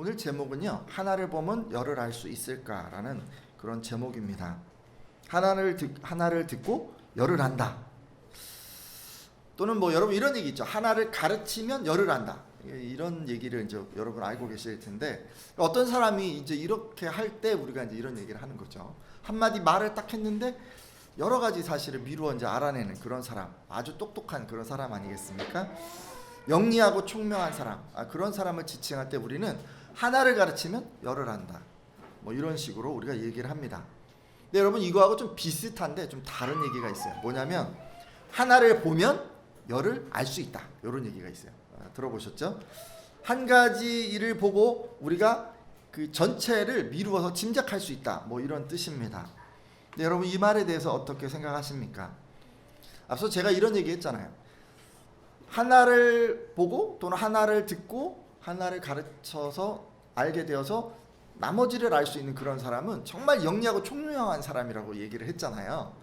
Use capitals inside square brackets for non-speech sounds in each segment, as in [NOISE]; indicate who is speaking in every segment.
Speaker 1: 오늘 제목은요. 하나를 보면 열을 알 수 있을까라는 그런 제목입니다. 하나를 듣 하나를 듣고 열을 안다. 또는 뭐 여러분 이런 얘기 있죠. 하나를 가르치면 열을 안다. 이런 얘기를 이제 여러분 알고 계실 텐데 어떤 사람이 이제 이렇게 할 때 우리가 이제 이런 얘기를 하는 거죠. 한마디 말을 딱 했는데 여러 가지 사실을 미루어 이제 알아내는 그런 사람, 아주 똑똑한 그런 사람 아니겠습니까? 영리하고 총명한 사람, 아, 그런 사람을 지칭할 때 우리는 하나를 가르치면 열을 한다. 뭐 이런 식으로 우리가 얘기를 합니다. 근데 여러분 이거하고 좀 비슷한데 좀 다른 얘기가 있어요. 뭐냐면 하나를 보면 열을 알 수 있다. 이런 얘기가 있어요. 아, 들어보셨죠? 한 가지 일을 보고 우리가 그 전체를 미루어서 짐작할 수 있다. 뭐 이런 뜻입니다. 근데 여러분 이 말에 대해서 어떻게 생각하십니까? 앞서 제가 이런 얘기 했잖아요. 하나를 보고 또는 하나를 듣고 하나를 가르쳐서 알게 되어서 나머지를 알 수 있는 그런 사람은 정말 영리하고 총명한 사람이라고 얘기를 했잖아요.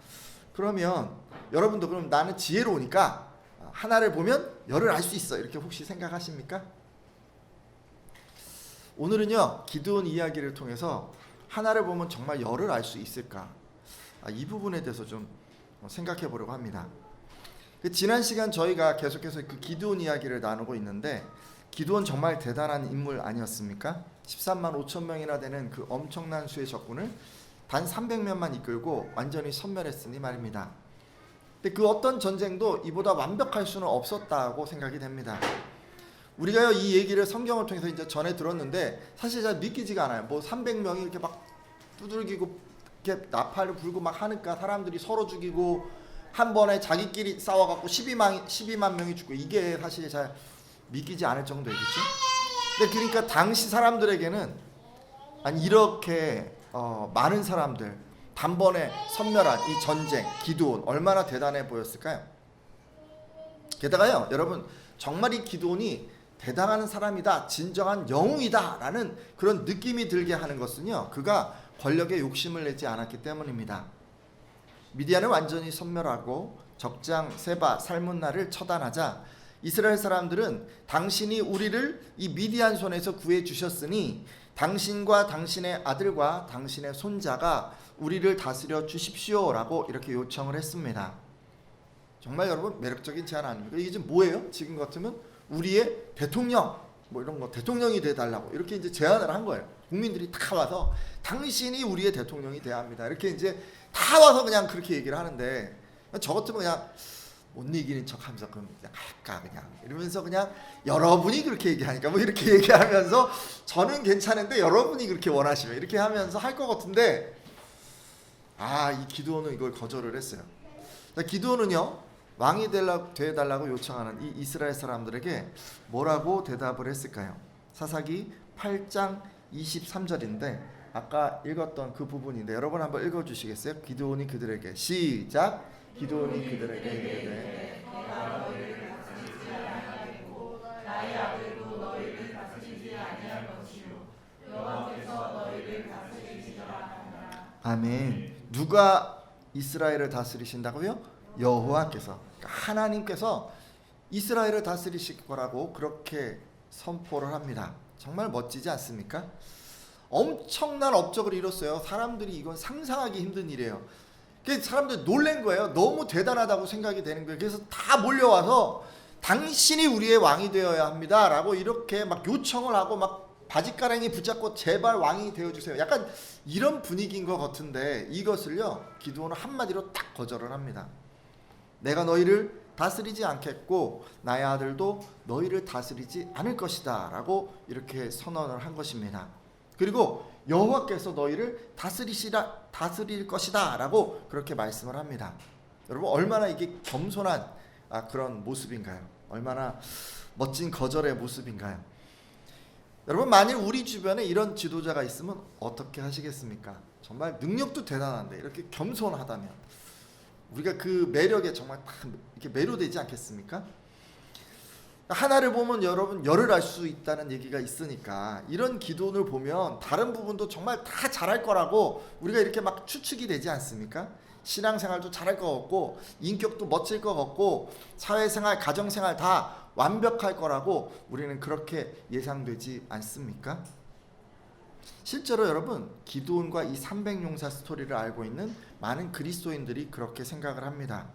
Speaker 1: 그러면 여러분도 그럼 나는 지혜로우니까 하나를 보면 열을 알 수 있어 이렇게 혹시 생각하십니까? 오늘은요 기드온 이야기를 통해서 하나를 보면 정말 열을 알 수 있을까 아, 이 부분에 대해서 좀 생각해 보려고 합니다. 그 지난 시간 저희가 계속해서 그 기드온 이야기를 나누고 있는데 기드온 정말 대단한 인물 아니었습니까? 13만 5천 명이나 되는 그 엄청난 수의 적군을 단 300명만 이끌고 완전히 섬멸했으니 말입니다. 근데 그 어떤 전쟁도 이보다 완벽할 수는 없었다고 생각이 됩니다. 우리가요 이 얘기를 성경을 통해서 이제 전해 들었는데 사실 잘 믿기지가 않아요. 뭐 300명이 이렇게 막 두들기고 이렇게 나팔을 불고 막 하니까 사람들이 서로 죽이고 한 번에 자기끼리 싸워갖고 12만 12만 명이 죽고 이게 사실 잘 믿기지 않을 정도이겠죠. 근데 그러니까 당시 사람들에게는 아니 이렇게 어, 많은 사람들 단번에 선멸한 이 전쟁 기드온 얼마나 대단해 보였을까요? 게다가요 여러분 정말 이 기드온이 대단한 사람이다 진정한 영웅이다라는 그런 느낌이 들게 하는 것은요 그가 권력에 욕심을 내지 않았기 때문입니다. 미디안을 완전히 섬멸하고 적장 세바 살문나를 처단하자 이스라엘 사람들은 당신이 우리를 이 미디안 손에서 구해 주셨으니 당신과 당신의 아들과 당신의 손자가 우리를 다스려 주십시오라고 이렇게 요청을 했습니다. 정말 여러분 매력적인 제안 아닙니까? 이게 지금 뭐예요? 지금 같으면 우리의 대통령 뭐 이런 거 대통령이 돼 달라고 이렇게 이제 제안을 한 거예요. 국민들이 다 와서 당신이 우리의 대통령이 돼야 합니다. 이렇게 이제 다 와서 그냥 그렇게 얘기를 하는데 저 같으면 그냥 못 이기는 척 하면서 그럼 그냥 할까 그냥 이러면서 그냥 여러분이 그렇게 얘기하니까 뭐 이렇게 [LAUGHS] 얘기하면서 저는 괜찮은데 여러분이 그렇게 원하시면 이렇게 하면서 할 것 같은데 아 이 기도원은 이걸 거절을 했어요. 기도원은요 왕이 되달라고 요청하는 이 이스라엘 사람들에게 뭐라고 대답을 했을까요? 사사기 8장 23절인데 아까 읽었던 그 부분인데 여러분 한번 읽어 주시겠어요? 기도원이 그들에게 시작 기도원이 그들에게 이르되 아멘. 누가 이스라엘을 다스리신다고요? 여호와께서 그러니까 하나님께서 이스라엘을 다스리실 거라고 그렇게 선포를 합니다. 정말 멋지지 않습니까? 엄청난 업적을 이뤘어요. 사람들이 이건 상상하기 힘든 일이에요. 그 사람들 놀란 거예요. 너무 대단하다고 생각이 되는 거예요. 그래서 다 몰려와서 당신이 우리의 왕이 되어야 합니다 라고 이렇게 막 요청을 하고 막 바지가랑이 붙잡고 제발 왕이 되어 주세요. 약간 이런 분위기인 것 같은데 이것을요 기도원은 한마디로 딱 거절을 합니다. 내가 너희를 다스리지 않겠고 나의 아들도 너희를 다스리지 않을 것이다 라고 이렇게 선언을 한 것입니다. 그리고 여호와께서 너희를 다스리시라 다스릴 것이다 라고 그렇게 말씀을 합니다. 여러분 얼마나 이게 겸손한 아, 그런 모습인가요? 얼마나 멋진 거절의 모습인가요? 여러분 만일 우리 주변에 이런 지도자가 있으면 어떻게 하시겠습니까? 정말 능력도 대단한데 이렇게 겸손하다면 우리가 그 매력에 정말 딱 이렇게 매료되지 않겠습니까? 하나를 보면 여러분 열을 알 수 있다는 얘기가 있으니까 이런 기도를 보면 다른 부분도 정말 다 잘할 거라고 우리가 이렇게 막 추측이 되지 않습니까? 신앙생활도 잘할 것 같고 인격도 멋질 것 같고 사회생활, 가정생활 다 완벽할 거라고 우리는 그렇게 예상되지 않습니까? 실제로 여러분 기드온과 이 300용사 스토리를 알고 있는 많은 그리스도인들이 그렇게 생각을 합니다.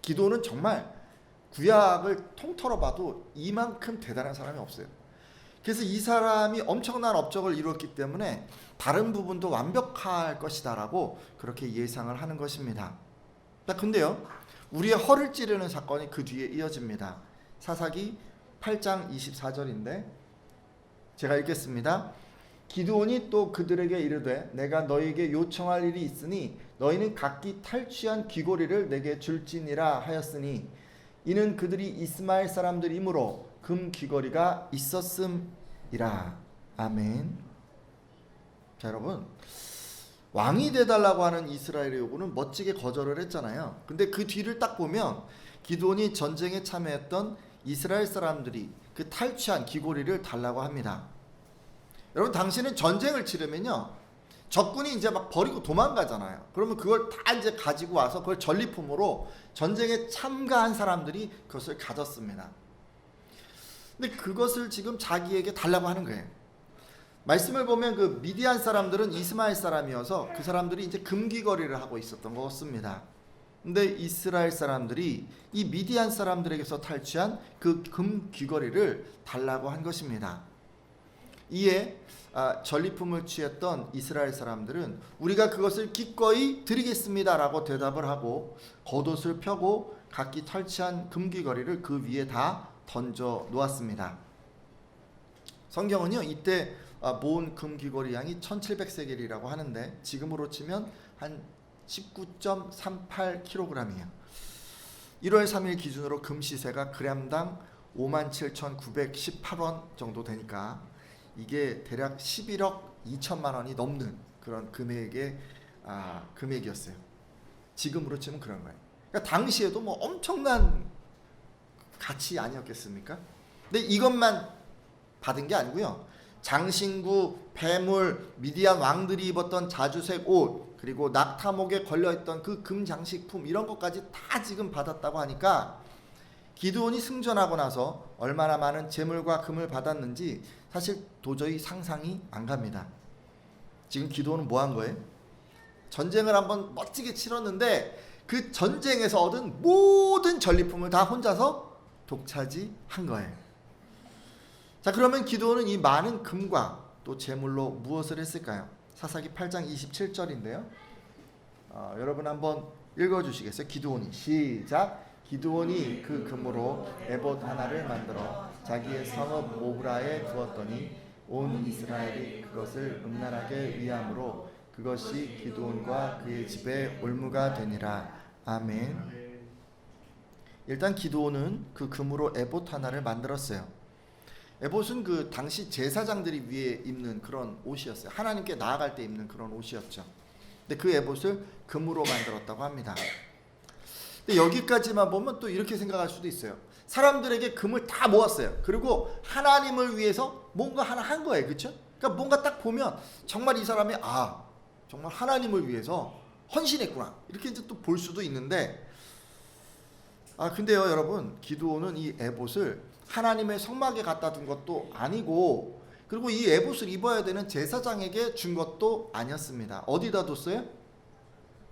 Speaker 1: 기드온은 정말 구약을 통틀어 봐도 이만큼 대단한 사람이 없어요. 그래서 이 사람이 엄청난 업적을 이루었기 때문에 다른 부분도 완벽할 것이다라고 그렇게 예상을 하는 것입니다. 자, 근데요. 우리의 허를 찌르는 사건이 그 뒤에 이어집니다. 사사기 8장 24절인데 제가 읽겠습니다. 기드온이 또 그들에게 이르되 내가 너희에게 요청할 일이 있으니 너희는 각기 탈취한 귀고리를 내게 줄지니라 하였으니 이는 그들이 이스마엘 사람들이므로 금 귀걸이가 있었음이라. 아멘. 자, 여러분. 왕이 돼달라고 하는 이스라엘의 요구는 멋지게 거절을 했잖아요. 근데 그 뒤를 딱 보면 기드온이 전쟁에 참여했던 이스라엘 사람들이 그 탈취한 귀고리를 달라고 합니다. 여러분 당신은 전쟁을 치르면요. 적군이 이제 막 버리고 도망가잖아요. 그러면 그걸 다 이제 가지고 와서 그걸 전리품으로 전쟁에 참가한 사람들이 그것을 가졌습니다. 근데 그것을 지금 자기에게 달라고 하는 거예요. 말씀을 보면 그 미디안 사람들은 이스마엘 사람이어서 그 사람들이 이제 금귀거리를 하고 있었던 것 같습니다. 근데 이스라엘 사람들이 이 미디안 사람들에게서 탈취한 그 금귀거리를 달라고 한 것입니다. 이에 아, 전리품을 취했던 이스라엘 사람들은 우리가 그것을 기꺼이 드리겠습니다라고 대답을 하고 겉옷을 펴고 각기 탈취한 금귀거리를 그 위에 다 던져 놓았습니다. 성경은요 이때 아, 모은 금귀거리 양이 1,700세겔이라고 하는데 지금으로 치면 한 19.38kg이에요. 1월 3일 기준으로 금 시세가 그램당 57,918원 정도 되니까 이게 대략 11억 2천만 원이 넘는 그런 금액의 아, 금액이었어요. 지금으로 치면 그런 거예요. 그러니까 당시에도 뭐 엄청난 가치 아니었겠습니까? 근데 이것만 받은 게 아니고요. 장신구, 폐물, 미디안 왕들이 입었던 자주색 옷, 그리고 낙타목에 걸려있던 그 금장식품 이런 것까지 다 지금 받았다고 하니까 기드온이 승전하고 나서 얼마나 많은 재물과 금을 받았는지 사실 도저히 상상이 안 갑니다. 지금 기드온은 뭐한 거예요? 전쟁을 한번 멋지게 치렀는데 그 전쟁에서 얻은 모든 전리품을 다 혼자서 독차지한 거예요. 자 그러면 기도는 이 많은 금과 또 재물로 무엇을 했을까요? 사사기 8장 27절인데요. 어, 여러분 한번 읽어 주시겠어요? 기도원이 시작. 기도원이 그 금으로 에봇 하나를 만들어 자기의 성읍 오브라에 두었더니 온 이스라엘이 그것을 음란하게 위함으로 그것이 기도원과 그의 집에 올무가 되니라. 아멘. 일단 기도원은 그 금으로 에봇 하나를 만들었어요. 에봇은 그 당시 제사장들이 위에 입는 그런 옷이었어요. 하나님께 나아갈 때 입는 그런 옷이었죠. 근데 그 에봇을 금으로 만들었다고 합니다. 근데 여기까지만 보면 또 이렇게 생각할 수도 있어요. 사람들에게 금을 다 모았어요. 그리고 하나님을 위해서 뭔가 하나 한 거예요. 그렇죠? 그러니까 뭔가 딱 보면 정말 이 사람이 아, 정말 하나님을 위해서 헌신했구나. 이렇게 이제 또 볼 수도 있는데 아, 근데요, 여러분. 기도는 이 에봇을 하나님의 성막에 갖다 둔 것도 아니고 그리고 이 에봇을 입어야 되는 제사장에게 준 것도 아니었습니다. 어디다 뒀어요?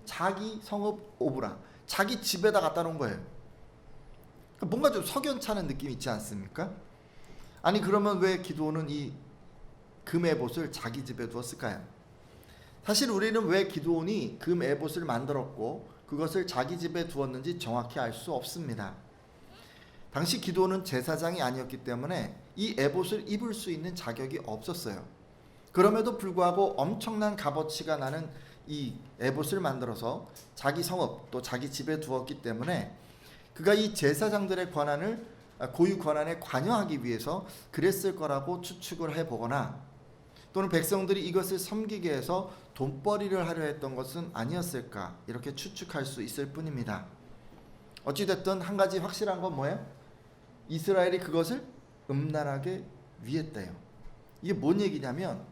Speaker 1: 자기 성읍 오브라. 자기 집에다 갖다 놓은 거예요. 그러니까 뭔가 좀 석연찮은 느낌 있지 않습니까? 아니 그러면 왜 기도는 이 금에봇을 자기 집에 두었을까요? 사실 우리는 왜 기도원이 금에봇을 만들었고 그것을 자기 집에 두었는지 정확히 알 수 없습니다. 당시 기도는 제사장이 아니었기 때문에 이 에봇을 입을 수 있는 자격이 없었어요. 그럼에도 불구하고 엄청난 값어치가 나는 이 에봇을 만들어서 자기 성읍 또 자기 집에 두었기 때문에 그가 이 제사장들의 권한을 아, 고유 권한에 관여하기 위해서 그랬을 거라고 추측을 해 보거나 또는 백성들이 이것을 섬기게 해서 돈벌이를 하려 했던 것은 아니었을까 이렇게 추측할 수 있을 뿐입니다. 어찌 됐든 한 가지 확실한 건 뭐예요? 이스라엘이 그것을 음란하게 위했대요. 이게 뭔 얘기냐면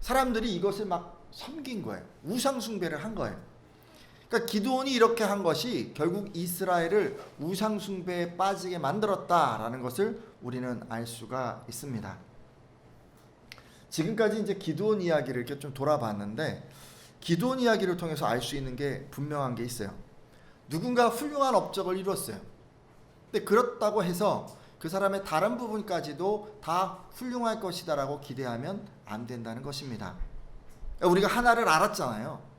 Speaker 1: 사람들이 이것을 막 섬긴 거예요. 우상 숭배를 한 거예요. 그러니까 기도원이 이렇게 한 것이 결국 이스라엘을 우상 숭배에 빠지게 만들었다라는 것을 우리는 알 수가 있습니다. 지금까지 이제 기도원 이야기를 이렇게 좀 돌아봤는데 기도원 이야기를 통해서 알 수 있는 게 분명한 게 있어요. 누군가 훌륭한 업적을 이뤘어요. 근데 그렇다고 해서 그 사람의 다른 부분까지도 다 훌륭할 것이다라고 기대하면 안 된다는 것입니다. 우리가 하나를 알았잖아요.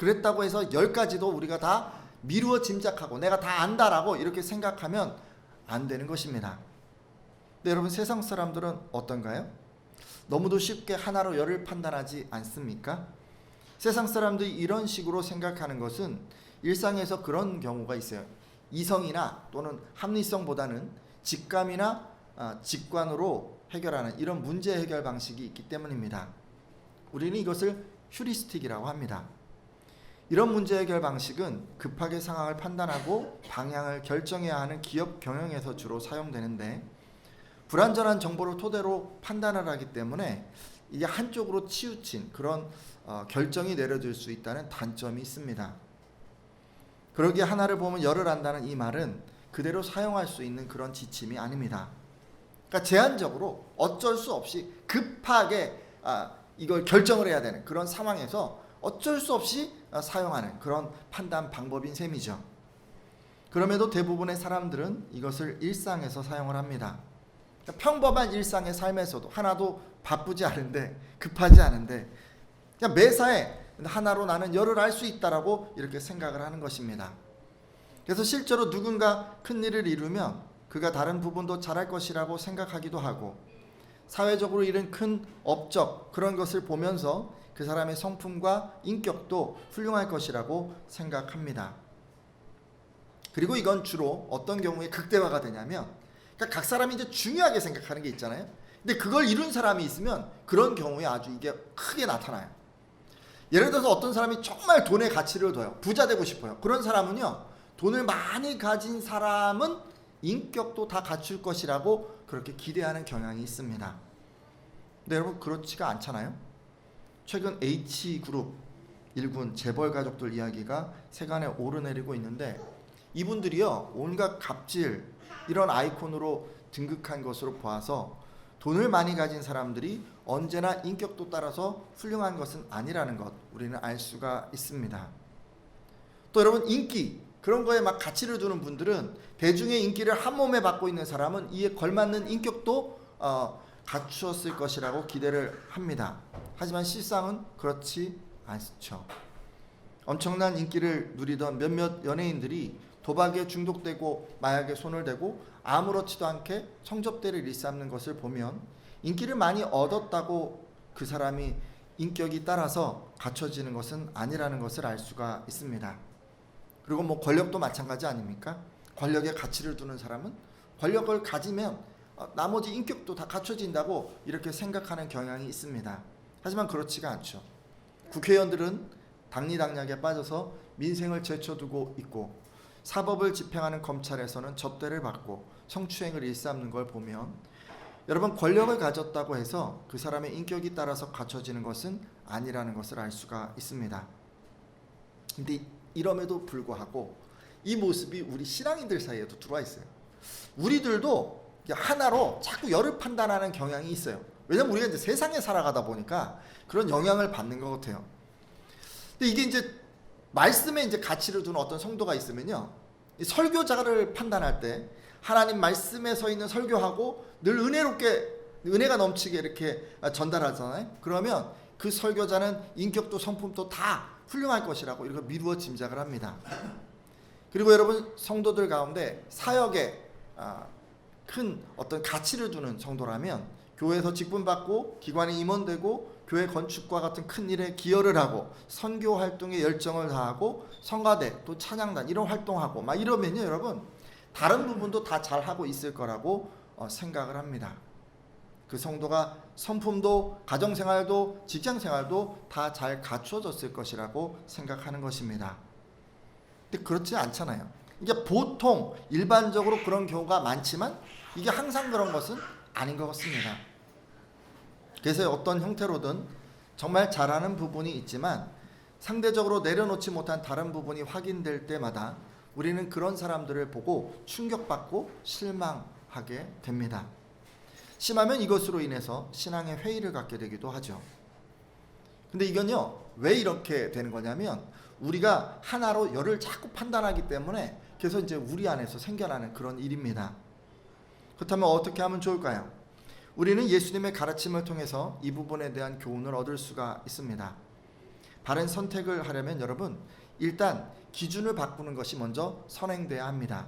Speaker 1: 그랬다고 해서 열 가지도 우리가 다 미루어 짐작하고 내가 다 안다라고 이렇게 생각하면 안 되는 것입니다. 근데 여러분 세상 사람들은 어떤가요? 너무도 쉽게 하나로 열을 판단하지 않습니까? 세상 사람들이 이런 식으로 생각하는 것은 일상에서 그런 경우가 있어요. 이성이나 또는 합리성보다는 직감이나 아, 직관으로 해결하는 이런 문제 해결 방식이 있기 때문입니다. 우리는 이것을 휴리스틱이라고 합니다. 이런 문제 해결 방식은 급하게 상황을 판단하고 방향을 결정해야 하는 기업 경영에서 주로 사용되는데 불완전한 정보를 토대로 판단을 하기 때문에 이게 한쪽으로 치우친 그런 어, 결정이 내려질 수 있다는 단점이 있습니다. 그러기에 하나를 보면 열을 안다는 이 말은 그대로 사용할 수 있는 그런 지침이 아닙니다. 그러니까 제한적으로 어쩔 수 없이 급하게 아, 이걸 결정을 해야 되는 그런 상황에서 어쩔 수 없이 아, 사용하는 그런 판단 방법인 셈이죠. 그럼에도 대부분의 사람들은 이것을 일상에서 사용을 합니다. 그러니까 평범한 일상의 삶에서도 하나도 바쁘지 않은데 급하지 않은데 그냥 매사에 하나로 나는 열을 알 수 있다라고 이렇게 생각을 하는 것입니다. 그래서 실제로 누군가 큰 일을 이루면 그가 다른 부분도 잘할 것이라고 생각하기도 하고 사회적으로 이룬 큰 업적 그런 것을 보면서 그 사람의 성품과 인격도 훌륭할 것이라고 생각합니다. 그리고 이건 주로 어떤 경우에 극대화가 되냐면 그러니까 각 사람이 이제 중요하게 생각하는 게 있잖아요. 근데 그걸 이룬 사람이 있으면 그런 경우에 아주 이게 크게 나타나요. 예를 들어서 어떤 사람이 정말 돈의 가치를 둬요. 부자 되고 싶어요. 그런 사람은요. 돈을 많이 가진 사람은 인격도 다 갖출 것이라고 그렇게 기대하는 경향이 있습니다. 근데 여러분 그렇지가 않잖아요. 최근 H그룹 일군 재벌 가족들 이야기가 세간에 오르내리고 있는데 이분들이요 온갖 갑질 이런 아이콘으로 등극한 것으로 보아서 돈을 많이 가진 사람들이 언제나 인격도 따라서 훌륭한 것은 아니라는 것 우리는 알 수가 있습니다. 또 여러분 인기 그런 거에 막 가치를 두는 분들은 대중의 인기를 한 몸에 받고 있는 사람은 이에 걸맞는 인격도 어, 갖추었을 것이라고 기대를 합니다. 하지만 실상은 그렇지 않죠. 엄청난 인기를 누리던 몇몇 연예인들이 도박에 중독되고 마약에 손을 대고 아무렇지도 않게 성접대를 일삼는 것을 보면 인기를 많이 얻었다고 그 사람이 인격이 따라서 갖춰지는 것은 아니라는 것을 알 수가 있습니다. 그리고 뭐 권력도 마찬가지 아닙니까? 권력에 가치를 두는 사람은 권력을 가지면 어, 나머지 인격도 다 갖춰진다고 이렇게 생각하는 경향이 있습니다. 하지만 그렇지가 않죠. 국회의원들은 당리당략에 빠져서 민생을 제쳐두고 있고 사법을 집행하는 검찰에서는 접대를 받고 성추행을 일삼는 걸 보면 여러분 권력을 가졌다고 해서 그 사람의 인격이 따라서 갖춰지는 것은 아니라는 것을 알 수가 있습니다. 근데 이럼에도 불구하고 이 모습이 우리 신앙인들 사이에도 들어와 있어요. 우리들도 하나로 자꾸 열을 판단하는 경향이 있어요. 왜냐면 우리가 이제 세상에 살아가다 보니까 그런 영향을 받는 것 같아요. 근데 이게 이제 말씀에 이제 가치를 두는 어떤 성도가 있으면요. 이 설교자를 판단할 때 하나님 말씀에 서 있는 설교하고 늘 은혜롭게 은혜가 넘치게 이렇게 전달하잖아요. 그러면 그 설교자는 인격도 성품도 다 훌륭할 것이라고 이렇게 미루어 짐작을 합니다. 그리고 여러분 성도들 가운데 사역에 아, 큰 어떤 가치를 두는 성도라면 교회에서 직분 받고 기관에 임원되고 교회 건축과 같은 큰 일에 기여를 하고 선교 활동에 열정을 다하고 성가대 또 찬양단 이런 활동하고 막 이러면요 여러분 다른 부분도 다 잘하고 있을 거라고 어, 생각을 합니다. 그 성도가 성품도 가정생활도 직장생활도 다 잘 갖추어졌을 것이라고 생각하는 것입니다. 근데 그렇지 않잖아요. 이게 보통 일반적으로 그런 경우가 많지만 이게 항상 그런 것은 아닌 것 같습니다. 그래서 어떤 형태로든 정말 잘하는 부분이 있지만 상대적으로 내려놓지 못한 다른 부분이 확인될 때마다 우리는 그런 사람들을 보고 충격받고 실망하게 됩니다. 심하면 이것으로 인해서 신앙의 회의를 갖게 되기도 하죠. 근데 이건요, 왜 이렇게 되는 거냐면 우리가 하나로 열을 자꾸 판단하기 때문에 그래서 이제 우리 안에서 생겨나는 그런 일입니다. 그렇다면 어떻게 하면 좋을까요? 우리는 예수님의 가르침을 통해서 이 부분에 대한 교훈을 얻을 수가 있습니다. 바른 선택을 하려면 여러분 일단 기준을 바꾸는 것이 먼저 선행돼야 합니다.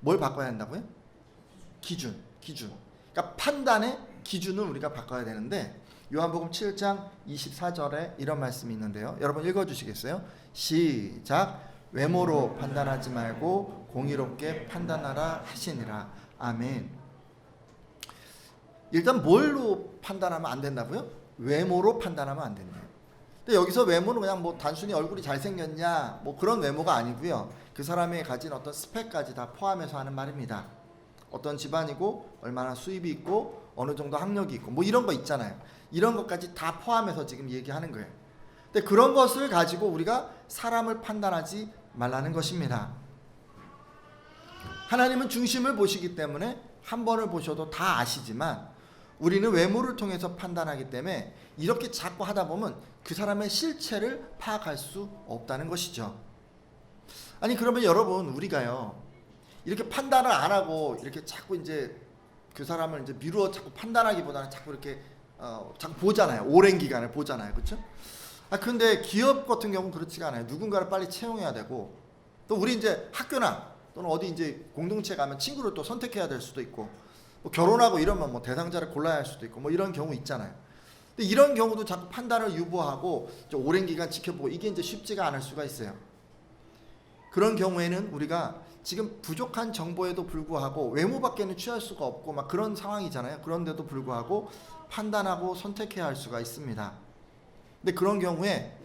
Speaker 1: 뭘 바꿔야 한다고요? 기준, 기준. 그러니까 판단의 기준을 우리가 바꿔야 되는데 요한복음 7장 24절에 이런 말씀이 있는데요. 여러분 읽어 주시겠어요? 시작. 외모로 판단하지 말고 공의롭게 판단하라 하시니라. 아멘. 일단 뭘로 판단하면 안 된다고요? 외모로 판단하면 안 된대요. 근데 여기서 외모는 그냥 뭐 단순히 얼굴이 잘생겼냐 뭐 그런 외모가 아니고요. 그 사람이 가진 어떤 스펙까지 다 포함해서 하는 말입니다. 어떤 집안이고 얼마나 수입이 있고 어느 정도 학력이 있고 뭐 이런 거 있잖아요. 이런 것까지 다 포함해서 지금 얘기하는 거예요. 근데 그런 것을 가지고 우리가 사람을 판단하지 말라는 것입니다. 하나님은 중심을 보시기 때문에 한 번을 보셔도 다 아시지만 우리는 외모를 통해서 판단하기 때문에 이렇게 자꾸 하다 보면 그 사람의 실체를 파악할 수 없다는 것이죠. 아니 그러면 여러분 우리가요 이렇게 판단을 안 하고 이렇게 자꾸 이제 그 사람을 이제 미루어 자꾸 판단하기보다는 자꾸 이렇게 어 자꾸 보잖아요 오랜 기간을 보잖아요 그렇죠? 아 근데 기업 같은 경우는 그렇지가 않아요 누군가를 빨리 채용해야 되고 또 우리 이제 학교나 또는 어디 이제 공동체 가면 친구를 또 선택해야 될 수도 있고 뭐 결혼하고 이러면 뭐 대상자를 골라야 할 수도 있고 뭐 이런 경우 있잖아요. 근데 이런 경우도 자꾸 판단을 유보하고 좀 오랜 기간 지켜보고 이게 이제 쉽지가 않을 수가 있어요. 그런 경우에는 우리가 지금 부족한 정보에도 불구하고 외모밖에는 취할 수가 없고 막 그런 상황이잖아요. 그런데도 불구하고 판단하고 선택해야 할 수가 있습니다. 근데 그런 경우에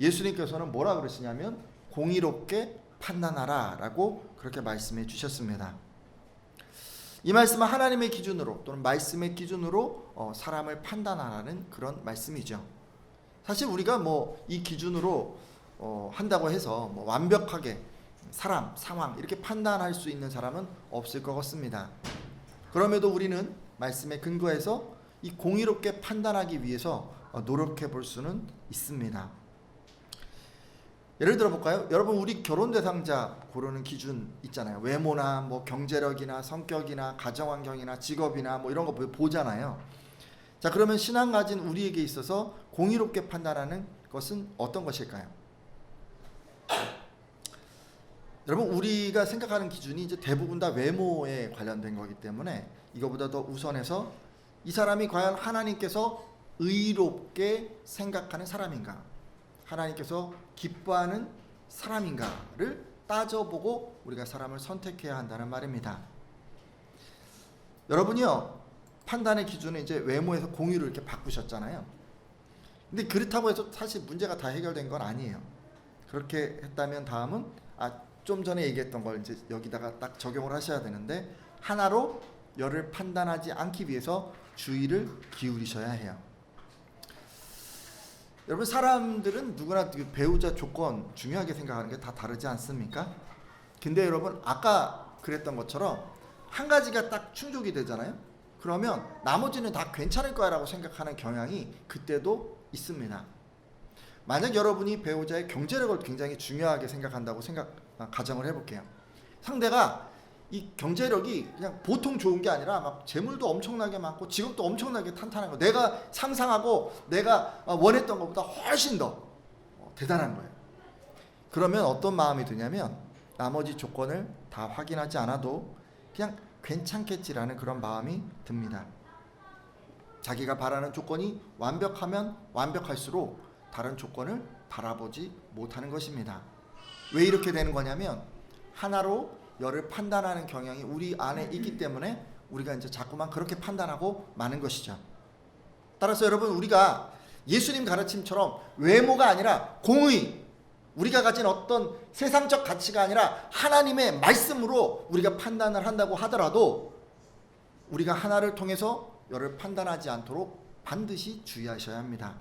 Speaker 1: 예수님께서는 뭐라 그러시냐면 공의롭게 판단하라라고 그렇게 말씀해 주셨습니다. 이 말씀은 하나님의 기준으로 또는 말씀의 기준으로 어, 사람을 판단하라는 그런 말씀이죠. 사실 우리가 뭐 이 기준으로 어, 한다고 해서 뭐 완벽하게 사람, 상황 이렇게 판단할 수 있는 사람은 없을 것 같습니다. 그럼에도 우리는 말씀에 근거해서 이 공의롭게 판단하기 위해서 어, 노력해 볼 수는 있습니다. 예를 들어 볼까요? 여러분 우리 결혼 대상자 고르는 기준 있잖아요. 외모나 뭐 경제력이나 성격이나 가정 환경이나 직업이나 뭐 이런 거 보잖아요. 자, 그러면 신앙 가진 우리에게 있어서 공의롭게 판단하는 것은 어떤 것일까요? 여러분 우리가 생각하는 기준이 이제 대부분 다 외모에 관련된 거기 때문에 이거보다 더 우선해서 이 사람이 과연 하나님께서 의롭게 생각하는 사람인가? 하나님께서 기뻐하는 사람인가를 따져보고 우리가 사람을 선택해야 한다는 말입니다. 여러분이요 판단의 기준은 이제 외모에서 공유를 이렇게 바꾸셨잖아요. 근데 그렇다고 해서 사실 문제가 다 해결된 건 아니에요. 그렇게 했다면 다음은 아 좀 전에 얘기했던 걸 이제 여기다가 딱 적용을 하셔야 되는데 하나로 열을 판단하지 않기 위해서 주의를 기울이셔야 해요. 여러분 사람들은 누구나 그 배우자 조건 중요하게 생각하는 게 다 다르지 않습니까? 근데 여러분 아까 그랬던 것처럼 한 가지가 딱 충족이 되잖아요. 그러면 나머지는 다 괜찮을 거야라고 생각하는 경향이 그때도 있습니다. 만약 여러분이 배우자의 경제력을 굉장히 중요하게 생각한다고 생각 아, 가정을 해볼게요. 상대가 이 경제력이 그냥 보통 좋은 게 아니라 막 재물도 엄청나게 많고 직업도 엄청나게 탄탄한 거. 내가 상상하고 내가 원했던 것보다 훨씬 더 어, 대단한 거예요. 그러면 어떤 마음이 드냐면 나머지 조건을 다 확인하지 않아도 그냥 괜찮겠지라는 그런 마음이 듭니다. 자기가 바라는 조건이 완벽하면 완벽할수록 다른 조건을 바라보지 못하는 것입니다. 왜 이렇게 되는 거냐면 하나로 열을 판단하는 경향이 우리 안에 있기 때문에 우리가 이제 자꾸만 그렇게 판단하고 마는 것이죠. 따라서 여러분 우리가 예수님 가르침처럼 외모가 아니라 공의 우리가 가진 어떤 세상적 가치가 아니라 하나님의 말씀으로 우리가 판단을 한다고 하더라도 우리가 하나를 통해서 열을 판단하지 않도록 반드시 주의하셔야 합니다.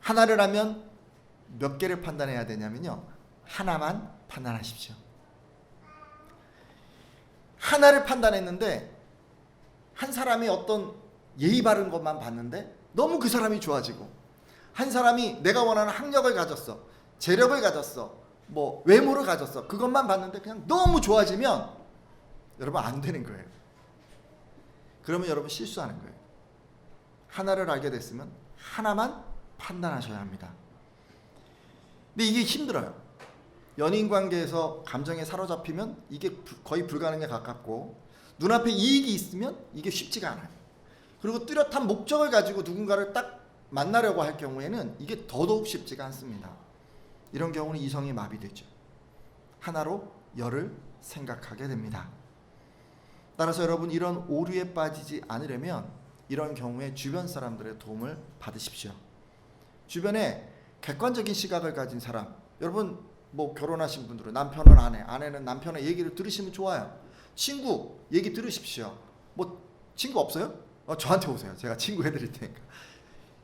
Speaker 1: 하나를 하면 몇 개를 판단해야 되냐면요. 하나만 판단하십시오. 하나를 판단했는데 한 사람이 어떤 예의 바른 것만 봤는데 너무 그 사람이 좋아지고 한 사람이 내가 원하는 학력을 가졌어 재력을 가졌어 뭐 외모를 가졌어 그것만 봤는데 그냥 너무 좋아지면 여러분 안 되는 거예요. 그러면 여러분 실수하는 거예요. 하나를 알게 됐으면 하나만 판단하셔야 합니다. 근데 이게 힘들어요 연인 관계에서 감정에 사로잡히면 이게 부- 거의 불가능에 가깝고 눈앞에 이익이 있으면 이게 쉽지가 않아요. 그리고 뚜렷한 목적을 가지고 누군가를 딱 만나려고 할 경우에는 이게 더더욱 쉽지가 않습니다. 이런 경우는 이성이 마비되죠. 하나로 열을 생각하게 됩니다. 따라서 여러분 이런 오류에 빠지지 않으려면 이런 경우에 주변 사람들의 도움을 받으십시오. 주변에 객관적인 시각을 가진 사람, 여러분 뭐 결혼하신 분들은 남편은 아내, 아내는 남편의 얘기를 들으시면 좋아요. 친구 얘기 들으십시오. 뭐 친구 없어요? 어, 저한테 오세요. 제가 친구 해드릴 테니까.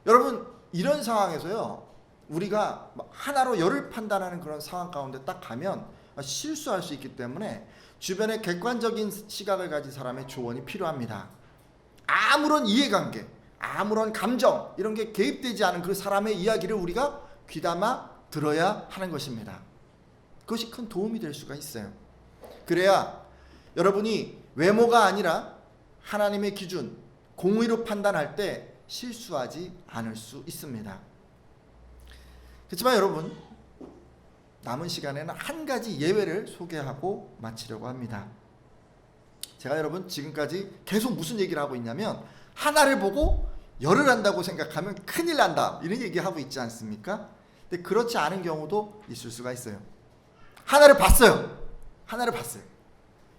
Speaker 1: 여러분 이런 상황에서요, 우리가 막 하나로 열을 판단하는 그런 상황 가운데 딱 가면 실수할 수 있기 때문에 주변에 객관적인 시각을 가진 사람의 조언이 필요합니다. 아무런 이해관계, 아무런 감정 이런 게 개입되지 않은 그 사람의 이야기를 우리가 귀담아 들어야 하는 것입니다. 그것이 큰 도움이 될 수가 있어요. 그래야 여러분이 외모가 아니라 하나님의 기준, 공의로 판단할 때 실수하지 않을 수 있습니다. 그렇지만 여러분 남은 시간에는 한 가지 예외를 소개하고 마치려고 합니다. 제가 여러분 지금까지 계속 무슨 얘기를 하고 있냐면 하나를 보고 열을 한다고 생각하면 큰일 난다 이런 얘기하고 있지 않습니까? 근데 그렇지 않은 경우도 있을 수가 있어요. 하나를 봤어요. 하나를 봤어요.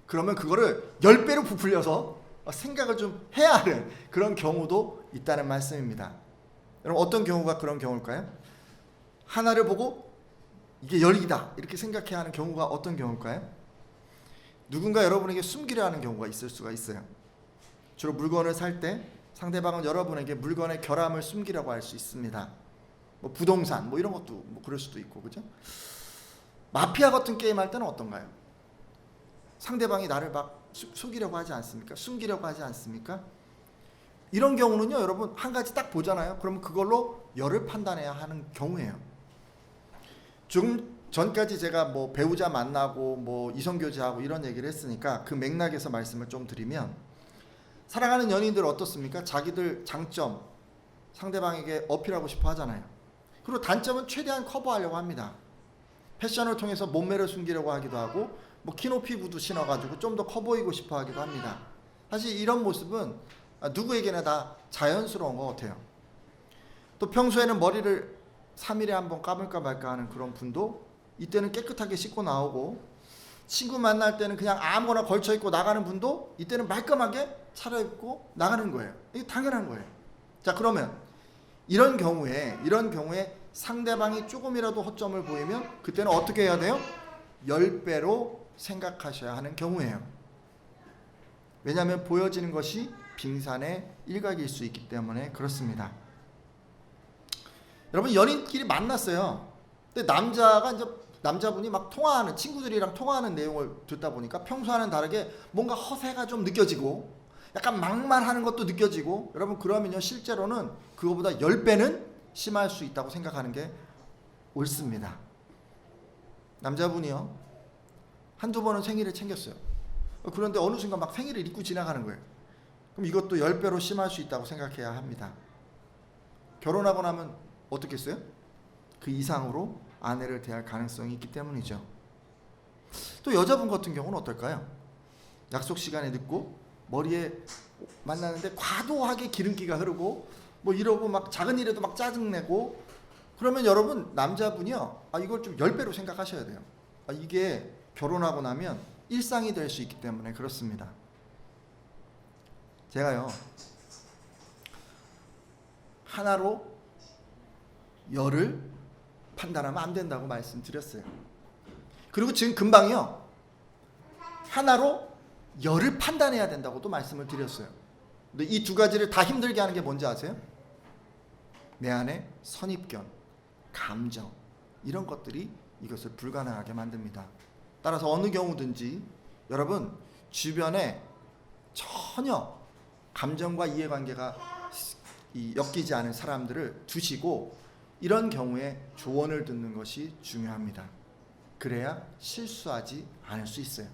Speaker 1: 그러면 그거를 열 배로 부풀려서 생각을 좀 해야 하는 그런 경우도 있다는 말씀입니다. 여러분 어떤 경우가 그런 경우일까요? 하나를 보고 이게 열이다 이렇게 생각해야 하는 경우가 어떤 경우일까요? 누군가 여러분에게 숨기려 하는 경우가 있을 수가 있어요. 주로 물건을 살 때 상대방은 여러분에게 물건의 결함을 숨기려고 할 수 있습니다. 뭐 부동산 뭐 이런 것도 뭐 그럴 수도 있고 그죠? 마피아 같은 게임 할 때는 어떤가요? 상대방이 나를 막 수- 속이려고 하지 않습니까? 숨기려고 하지 않습니까? 이런 경우는요, 여러분 한 가지 딱 보잖아요. 그러면 그걸로 열을 판단해야 하는 경우예요. 좀 전까지 제가 뭐 배우자 만나고 뭐 이성 교제하고 이런 얘기를 했으니까 그 맥락에서 말씀을 좀 드리면 사랑하는 연인들 어떻습니까? 자기들 장점 상대방에게 어필하고 싶어 하잖아요. 그리고 단점은 최대한 커버하려고 합니다. 패션을 통해서 몸매를 숨기려고 하기도 하고 뭐 키높이 구두 신어가지고 좀 더 커 보이고 싶어 하기도 합니다. 사실 이런 모습은 아, 누구에게나 다 자연스러운 것 같아요. 또 평소에는 머리를 3일에 한 번 감을까 말까 하는 그런 분도 이때는 깨끗하게 씻고 나오고 친구 만날 때는 그냥 아무거나 걸쳐 입고 나가는 분도 이때는 말끔하게 차려입고 나가는 거예요. 이게 당연한 거예요. 자 그러면 이런 경우에 이런 경우에 상대방이 조금이라도 허점을 보이면 그때는 어떻게 해야 돼요? 10배로 생각하셔야 하는 경우예요. 왜냐하면 보여지는 것이 빙산의 일각일 수 있기 때문에 그렇습니다. 여러분 연인끼리 만났어요. 근데 남자가 이제 남자분이 막 통화하는 친구들이랑 통화하는 내용을 듣다 보니까 평소와는 다르게 뭔가 허세가 좀 느껴지고 약간 막말하는 것도 느껴지고 여러분 그러면요 실제로는 그거보다 10배는 심할 수 있다고 생각하는 게 옳습니다. 남자분이요 한두 번은 생일을 챙겼어요. 그런데 어느 순간 막 생일을 잊고 지나가는 거예요. 그럼 이것도 10배로 심할 수 있다고 생각해야 합니다. 결혼하고 나면 어떻겠어요? 그 이상으로 아내를 대할 가능성이 있기 때문이죠. 또 여자분 같은 경우는 어떨까요? 약속 시간에 늦고 머리에 만나는데 과도하게 기름기가 흐르고 뭐 이러고 막 작은 일에도 막 짜증내고 그러면 여러분 남자분이요. 아 이걸 좀 10배로 생각하셔야 돼요. 아, 이게 결혼하고 나면 일상이 될 수 있기 때문에 그렇습니다. 제가요. 하나로 열을 판단하면 안 된다고 말씀드렸어요. 그리고 지금 금방요. 하나로 열을 판단해야 된다고도 말씀을 드렸어요. 근데 이 두 가지를 다 힘들게 하는 게 뭔지 아세요? 내 안에 선입견, 감정 이런 것들이 이것을 불가능하게 만듭니다. 따라서 어느 경우든지 여러분 주변에 전혀 감정과 이해관계가 이 엮이지 않은 사람들을 두시고 이런 경우에 조언을 듣는 것이 중요합니다. 그래야 실수하지 않을 수 있어요.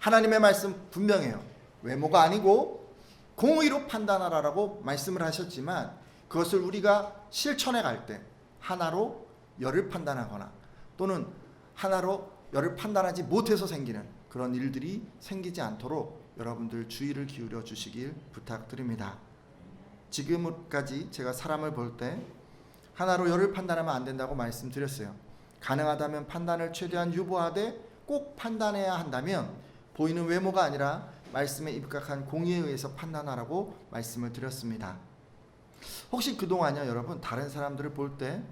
Speaker 1: 하나님의 말씀 분명해요. 외모가 아니고 공의로 판단하라라고 말씀을 하셨지만 그것을 우리가 실천해 갈 때 하나로 열을 판단하거나 또는 하나로 열을 판단하지 못해서 생기는 그런 일들이 생기지 않도록 여러분들 주의를 기울여 주시길 부탁드립니다. 지금까지 제가 사람을 볼 때 하나로 열을 판단하면 안 된다고 말씀드렸어요. 가능하다면 판단을 최대한 유보하되 꼭 판단해야 한다면 보이는 외모가 아니라 말씀에 입각한 공의에 의해서 판단하라고 말씀을 드렸습니다. 혹시 그동안요 여러분 다른 사람들을 볼 때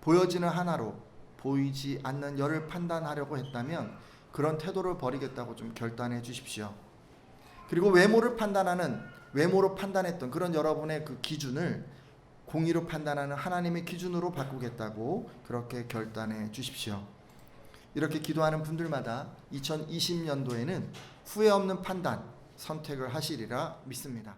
Speaker 1: 보여지는 하나로 보이지 않는 열을 판단하려고 했다면 그런 태도를 버리겠다고 좀 결단해 주십시오. 그리고 외모를 판단하는 외모로 판단했던 그런 여러분의 그 기준을 공의로 판단하는 하나님의 기준으로 바꾸겠다고 그렇게 결단해 주십시오. 이렇게 기도하는 분들마다 2020년도에는 후회 없는 판단 선택을 하시리라 믿습니다.